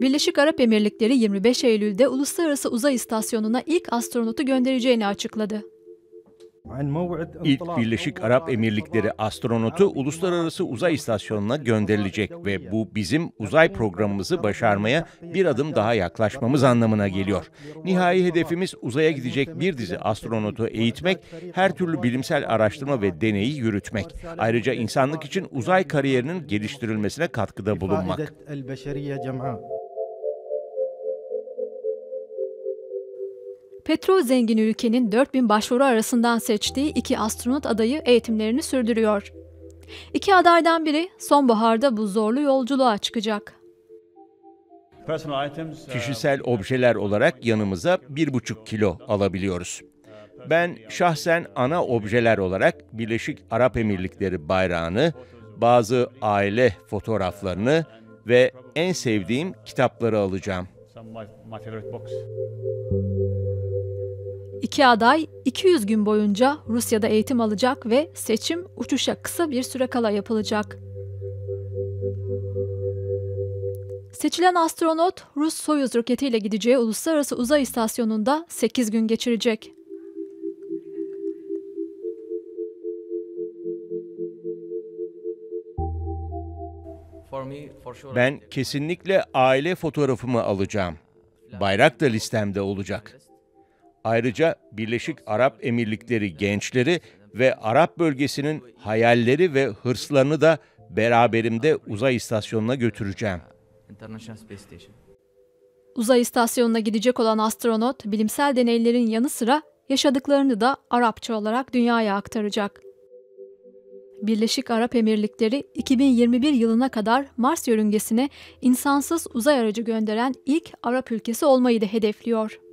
Birleşik Arap Emirlikleri 25 Eylül'de Uluslararası Uzay İstasyonu'na ilk astronotu göndereceğini açıkladı. İlk Birleşik Arap Emirlikleri astronotu Uluslararası Uzay İstasyonu'na gönderilecek ve bu bizim uzay programımızı başarmaya bir adım daha yaklaşmamız anlamına geliyor. Nihai hedefimiz uzaya gidecek bir dizi astronotu eğitmek, her türlü bilimsel araştırma ve deneyi yürütmek. Ayrıca insanlık için uzay kariyerinin geliştirilmesine katkıda bulunmak. Petrol zengin ülkenin 4000 başvuru arasından seçtiği iki astronot adayı eğitimlerini sürdürüyor. İki adaydan biri sonbaharda bu zorlu yolculuğa çıkacak. Kişisel objeler olarak yanımıza bir buçuk kilo alabiliyoruz. Ben şahsen ana objeler olarak Birleşik Arap Emirlikleri bayrağını, bazı aile fotoğraflarını ve en sevdiğim kitapları alacağım. İki aday 200 gün boyunca Rusya'da eğitim alacak ve seçim uçuşa kısa bir süre kala yapılacak. Seçilen astronot Rus Soyuz roketiyle gideceği Uluslararası Uzay İstasyonu'nda 8 gün geçirecek. Ben kesinlikle aile fotoğrafımı alacağım. Bayrak da listemde olacak. Ayrıca Birleşik Arap Emirlikleri gençleri ve Arap bölgesinin hayalleri ve hırslarını da beraberimde uzay istasyonuna götüreceğim. Uzay istasyonuna gidecek olan astronot bilimsel deneylerin yanı sıra yaşadıklarını da Arapça olarak dünyaya aktaracak. Birleşik Arap Emirlikleri 2021 yılına kadar Mars yörüngesine insansız uzay aracı gönderen ilk Arap ülkesi olmayı da hedefliyor.